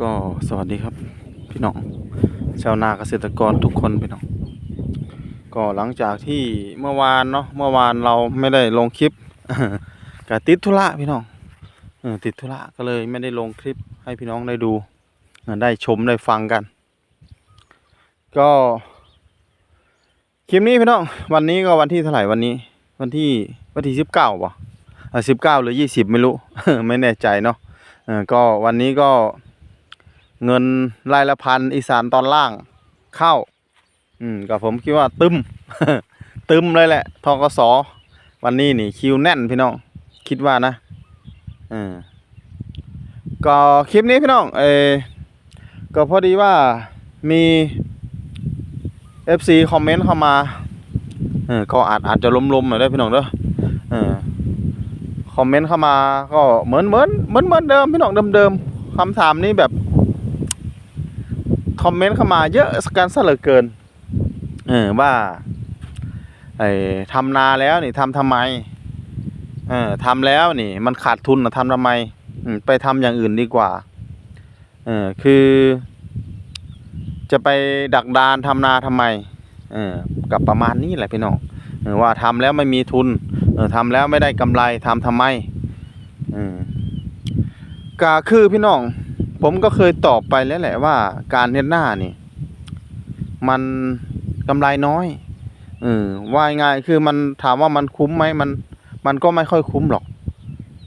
ก็สวัสดีครับพี่น้องชาวนาเกษตรกรทุกคนพี่น้องก็หลังจากที่เมื่อวานเนาะเมื่อวานเราไม่ได้ลงคลิปก็ติดธุระพี่น้องอติดธุระก็เลยไม่ได้ลงคลิปให้พี่น้องได้ดูได้ชมได้ฟังกัน ก็คลิปนี้พี่น้องวันนี้ก็วันที่เท่าไหร่วันนี้ วันที่วันที่สิบเก้าป่ะสิบเก้าหรือยี่สิบไม่รู้ไม่แน่ใจเนาะก็วันนี้ก็ เงินรายละพันอีสานตอนล่างเข้า อืมก็ผมคิดว่าตึมตึมเลยแหละทกสวันนี้นี่คิวแน่นพี่น้อง คิดว่านะเออก็คลิปนี้พี่น้อง เอก็พอดีว่ามี FC คอมเมนต์เข้ามาเออก็อาจอาจจะล้มๆหน่อยได้พี่น้องเด้อเออคอมเมนต์เข้ามาก็เหมือนเหมือนเหมือนเหมือนเดิมพี่น้องเดิมๆคำถามนี้แบบ คอมเมนต์เข้ามาเยอะสกันซะเหลือเกิน เออว่าไอ้ทำนาแล้วนี่ทำทำไม เออทำแล้วนี่ มันขาดทุนนะทำทำไมอืมไปทำอย่างอื่นดีกว่า เออคือ จะไปดักดานทำนาทำไม เออกับประมาณนี้แหละพี่น้องว่าทำแล้วไม่มีทุนเออทำแล้วไม่ได้กำไรทำทำไมเออก็คือพี่น้อง ผมก็เคยตอบไปแล้วแหละว่า การเฮ็ดหน้านี่ มันกำไรน้อยเออว่าง่ายคือมันถามว่ามันคุ้มไหมมัน มันก็ไม่ค่อยคุ้มหรอก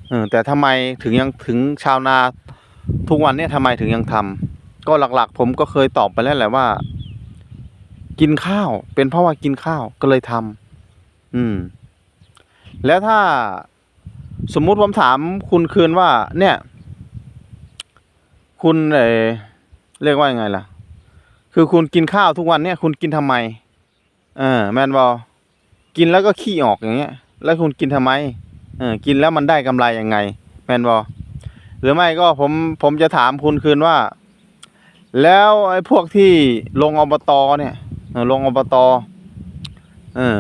เออแต่ทำไมถึงยังถึงชาวนาทุกวันเนี้ทำไมถึงยังทำก็หลักๆ ผมก็เคยตอบไปแล้วแหละว่า กินข้าว เป็นเพราะว่ากินข้าวก็เลยทำอืม แล้วถ้าสมมุติผมถามคุณคืนว่า เนี่ย คุณเออเรียกว่ายังไงล่ะ คือคุณกินข้าวทุกวันเนี่ย คุณกินทำไมเออแมนบอลกินแล้วก็ขี้ออกอย่างเงี้ย แล้วคุณกินทำไมเออกินแล้วมันได้กำไรยังไง แมนบอลหรือไม่ก็ผมผมจะถามคุณคืนว่า แล้วไอ้พวกที่ลงอบตเนี่ยเออลงอบตเออ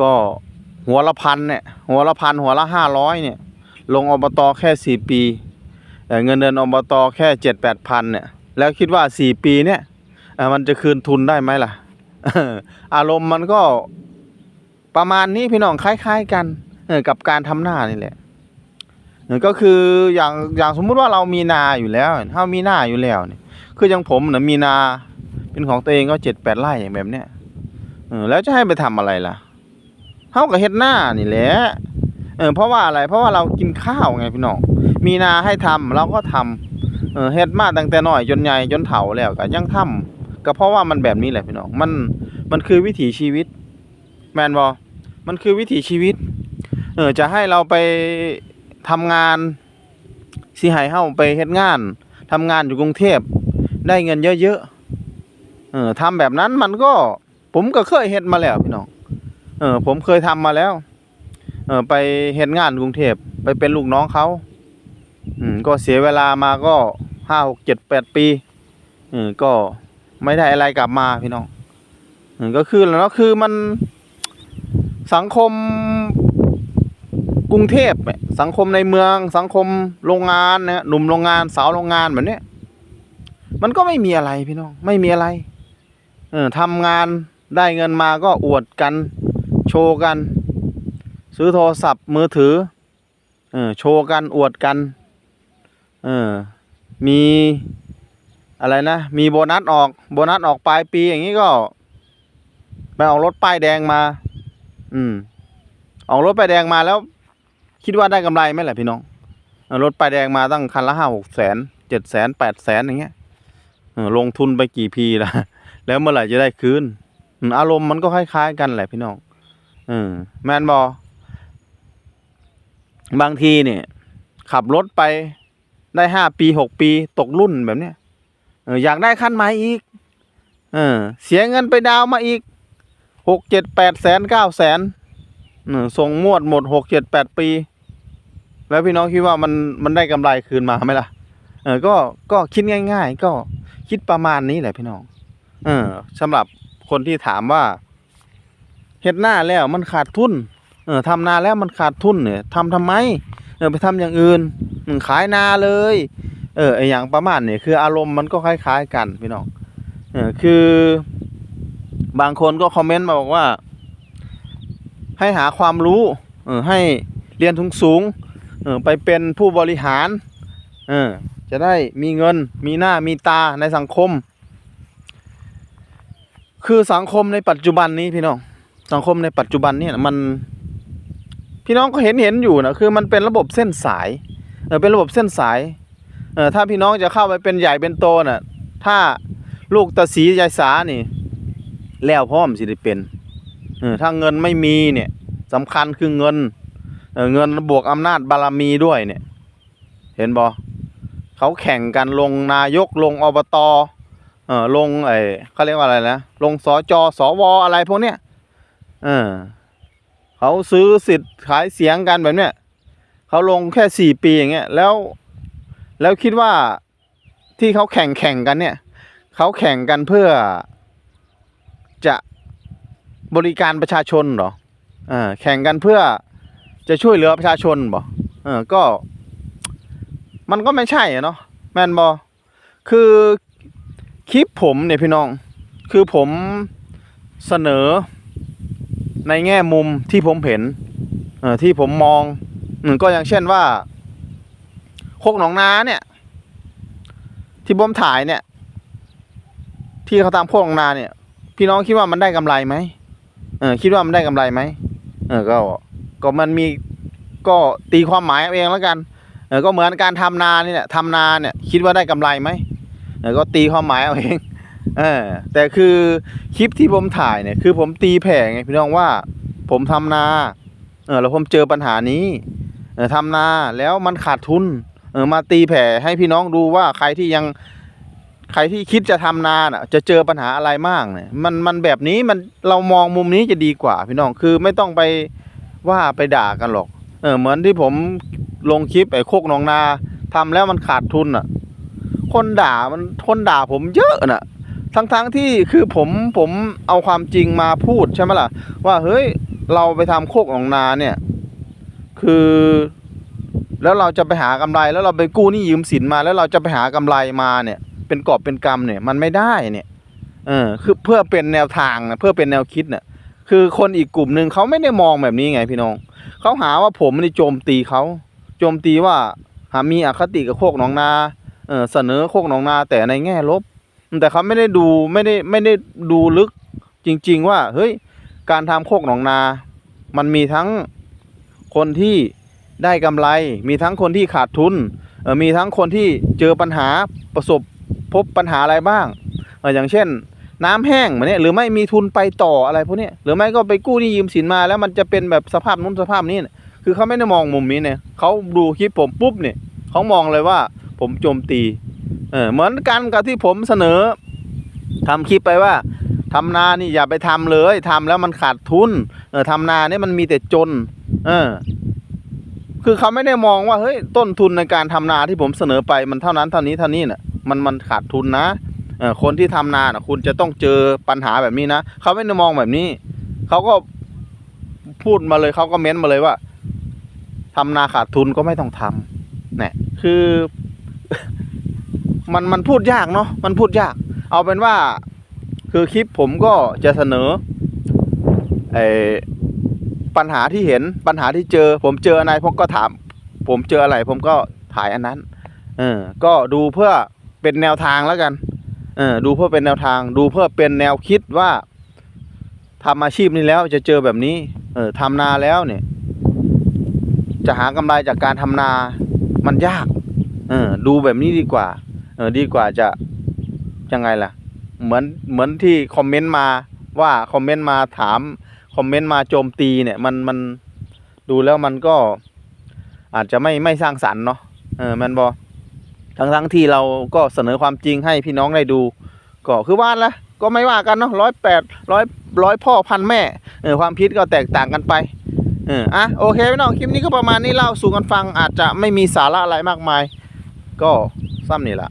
ก็หัวละพันเนี่ย หัวละพันหัวละห้าร้อยเนี่ย ลงอบตแค่สี่ปี เงินเดือนอบตแค่เจ็ดแปดพันเนี่ยแล้วคิดว่าสี่ปีเนี่ยมันจะคืนทุนได้ไหมล่ะ อารมณ์มันก็ประมาณนี้พี่น้องคล้าย ๆ กันกับการทำหน้านี่แหละก็คืออย่างอย่างสมมุติว่าเรามีนาอยู่แล้วถ้ามีนาอยู่แล้วเนี่ยคืออย่างผมนะมีนาเป็นของตัวเองก็เจ็ดแปดไร่อย่างแบบเนี้ยแล้วจะให้ไปทำอะไรล่ะเท่ากับเฮ็ดหน้านี่แหละ เออเพราะว่าอะไรเพราะว่าเรากินข้าวไงพี่น้องมีนาให้ทำเราก็ทำเออเฮ็ดมาตั้งแต่น้อยจนใหญ่จนเฒ่าแล้วก็ยังทำก็เพราะว่ามันแบบนี้แหละพี่น้องมันมันคือวิถีชีวิต แมนบอมันคือวิถีชีวิต เออจะให้เราไปทำงานสิให้เฮาไปเฮ็ดงานทำงานอยู่กรุงเทพได้เงินเยอะๆเออทำแบบนั้นมันก็ ผมก็เคยเฮ็ดมาแล้วพี่น้องเออผมเคยทำมาแล้ว เออไปเฮ็ดงานกรุงเทพไปเป็นลูกน้องเขาอืมก็เสียเวลามาก็ห้าหกเจ็ดแปดปีอืมก็ไม่ได้อะไรกลับมาพี่น้องอืมก็คือแล้วเนาะคือมันสังคมกรุงเทพเนี่ยสังคมในเมืองสังคมโรงงานนะหนุ่มโรงงานสาวโรงงานแบบเนี้ยมันก็ไม่มีอะไรพี่น้องไม่มีอะไร เออทำงานได้เงินมาก็อวดกัน โชว์กัน ซื้อโทรศัพท์มือถือเออโชว์กันอวดกันเออมีอะไรนะ มีโบนัสออกโบนัสออกปลายปีอย่างนี้ก็ไปออกรถป้ายแดงมา อืมออกรถป้ายแดงมาแล้ว คิดว่าได้กำไรไหมล่ะพี่น้องรถป้ายแดงมาตั้งคันละห้าหกแสนเจ็ดแสนแปดแสนอย่างเงี้ยลงทุนไปกี่พีละแล้วเมื่อไหร่จะได้คืน อารมณ์มันก็คล้ายๆกันแหละพี่น้องเออแมนบอ บางทีเนี่ย ขับรถไปได้ห้าปีหกปีตกรุ่นแบบเนี้ยอยากได้คันใหม่อีก เออ เสียเงินไปดาวมาอีกหกเจ็ดแปดแสนเก้าแสนส่งมวดหมดหกเจ็ดแปดปี แล้วพี่น้องคิดว่ามันมันได้กำไรคืนมาไหมล่ะ เออ ก็ก็คิดง่าย ๆ ก็คิดประมาณนี้แหละพี่น้อง เออสำหรับคนที่ถามว่าเฮ็ดหน้าแล้วมันขาดทุน เออทำนาแล้วมันขาดทุนเนี่ยทำทำไมเออไปทำอย่างอื่นขายนาเลย เออไออย่างประมาณเนี้คืออารมณ์มันก็คล้าย ๆ กันพี่น้องเออคือบางคนก็คอมเมนต์มาบอกว่า ให้หาความรู้เออให้เรียนทุงสูงเออไปเป็นผู้บริหารเออจะได้มีเงินมีหน้ามีตาในสังคม คือสังคมในปัจจุบันนี้พี่น้องสังคมในปัจจุบันเนี่ยมัน พี่น้องก็เห็นเห็นอยู่นะคือมันเป็นระบบเส้นสายเออเป็นระบบเส้นสายเออถ้าพี่น้องจะเข้าไปเป็นใหญ่เป็นโตน่ะถ้าลูกตาสียายสานี่ แล้วพร้อมสิได้เป็นเออถ้าเงินไม่มีเนี่ยสำคัญคือเงินเออเงินบวกอำนาจบารมีด้วยเนี่ย เห็นบอเขาแข่งกันลงนายกลงอบตเออลงไอเขาเรียกว่าอะไรนะลงสจสวอะไรพวกเนี้ยเออ เขาซื้อสิทธิ์ขายเสียงกันแบบเนี้ยเขาลงแค่สี่ปีอย่างเงี้ยแล้ว แล้วคิดว่าที่เขาแข่งแข่งกันเนี่ยเขาแข่งกันเพื่อจะบริการประชาชนเหรอเออแข่งกันเพื่อจะช่วยเหลือประชาชนบ่เออก็ มันก็ไม่ใช่เนาะแมนบอคือคลิปผมเนี่ยพี่น้อง คือผมเสนอ ในแง่มุมที่ผมเห็นที่ผมมองก็อย่างเช่นว่าโคกหนองนาเนี่ย ที่ผมถ่ายเนี่ย ที่เขาตามโคกหนองนาเนี่ย พี่น้องคิดว่ามันได้กำไรไหมเออคิดว่ามันได้กำไรไหมเออก็ก็มันมีก็ตีความหมายเอาเองแล้วกันเออก็เหมือนการทำนานี่แหละทำนาเนี่ย คิดว่าได้กำไรไหมเออก็ตีความหมายเอาเองเออแต่คือคลิปที่ผมถ่ายเนี่ยคือผมตีแผ่ไงพี่น้องว่า ผมทำนาเออแล้วผมเจอปัญหานี้เออทำนาแล้วมันขาดทุนเออมาตีแผ่ให้พี่น้องดูว่าใครที่ยังใครที่คิดจะทำนาน่ะ จะเจอปัญหาอะไรมากเนี่ยมันมันแบบนี้มันเรามองมุมนี้จะดีกว่า พี่น้องคือไม่ต้องไปว่าไปด่ากันหรอก เออเหมือนที่ผมลงคลิปไอ้โคกหนองนาทำแล้วมันขาดทุนอะ คนด่ามันคนด่าผมเยอะน่ะ ทั้งๆที่คือผมผมเอาความจริงมาพูดใช่ไหมล่ะ ว่าเฮ้ยเราไปทำโคกหนองนาเนี่ย คือ แล้วเราจะไปหากำไร แล้วเราไปกู้หนี้ยืมสินมา แล้วเราจะไปหากำไรมาเนี่ย เป็นกอบเป็นกำเนี่ย มันไม่ได้เนี่ยเออคือเพื่อเป็นแนวทางนะเพื่อเป็นแนวคิดเนี่ยคือคนอีกกลุ่มหนึ่งเขาไม่ได้มองแบบนี้ไงพี่น้องเขาหาว่าผมนี่โจมตีเขาโจมตีว่าหามีอคติกับโคกหนองนาเออเสนอโคกหนองนาแต่ในแง่ลบ แต่เขาไม่ได้ดูไม่ได้ไม่ได้ดูลึกจริง ๆ ว่า เฮ้ย การทำโคกหนองนา มันมีทั้งคนที่ได้กำไร มีทั้งคนที่ขาดทุนมีทั้งคนที่เจอปัญหาประสบพบปัญหาอะไรบ้างอย่างเช่น น้ำแห้งเหมือนเนี้ยหรือไม่มีทุนไปต่ออะไรพวกนี้หรือไม่ก็ไปกู้นี้ยืมสินมาแล้วมันจะเป็นแบบสภาพนู้นสภาพนี้คือเขาไม่ได้มองมุมนี้เนี่ยเขาดูคลิปผมปุ๊บเนี่ยเขามองเลยว่าผมโจมตี เออเหมือนกันกับที่ผมเสนอทำคลิปไปว่าทำนานี่อย่าไปทำเลยทำแล้วมันขาดทุน เออทำนาเนี่ยมันมีแต่จน เออ คือเขาไม่ได้มองว่าเฮ้ยต้นทุนในการทำนาที่ผมเสนอไปมันเท่านั้นเท่านี้เท่านี้น่ะมันมันขาดทุนนะเออคนที่ทำนาน่ะคุณจะต้องเจอปัญหาแบบนี้นะเขาไม่ได้มองแบบนี้เขาก็พูดมาเลยเขาก็เม้นมาเลยว่าทำนาขาดทุนก็ไม่ต้องทำเนี่ยคือ มันมันพูดยากเนาะมันพูดยาก เอาเป็นว่า คือคลิปผมก็จะเสนอไอปัญหาที่เห็นปัญหาที่เจอ ผมเจออะไรผมก็ถาม ผมเจออะไร ผมก็ถ่ายอันนั้น เออ ก็ดูเพื่อเป็นแนวทางแล้วกัน เออ ดูเพื่อเป็นแนวทาง ดูเพื่อเป็นแนวคิดว่าทำอาชีพนี้แล้วจะเจอแบบนี้ เออทำนาแล้วเนี่ย จะหากำไรจากการทำนา มันยาก เออ ดูแบบนี้ดีกว่า เออดีกว่าจะยังไงล่ะ เหมือนเหมือนที่คอมเมนต์มาว่าคอมเมนต์มาถามคอมเมนต์มาโจมตีเนี่ยมันมันดูแล้วมันก็อาจจะไม่ไม่สร้างสรรค์เนาะเออแมันบอทั้งทั้งที่เราก็เสนอความจริงให้พี่น้องได้ดู ก็คือว่าละก็ไม่ว่ากันเนาะร้อยแปดร้อยร้อยพ่อพันแม่เออความคิดก็แตกต่างกันไปเอออะโอเคพี่น้องคลิปนี้ก็ประมาณนี้เล่าสู่กันฟังอาจจะไม่มีสาระอะไรมากมาย ก็ซ้ำนี่แหละ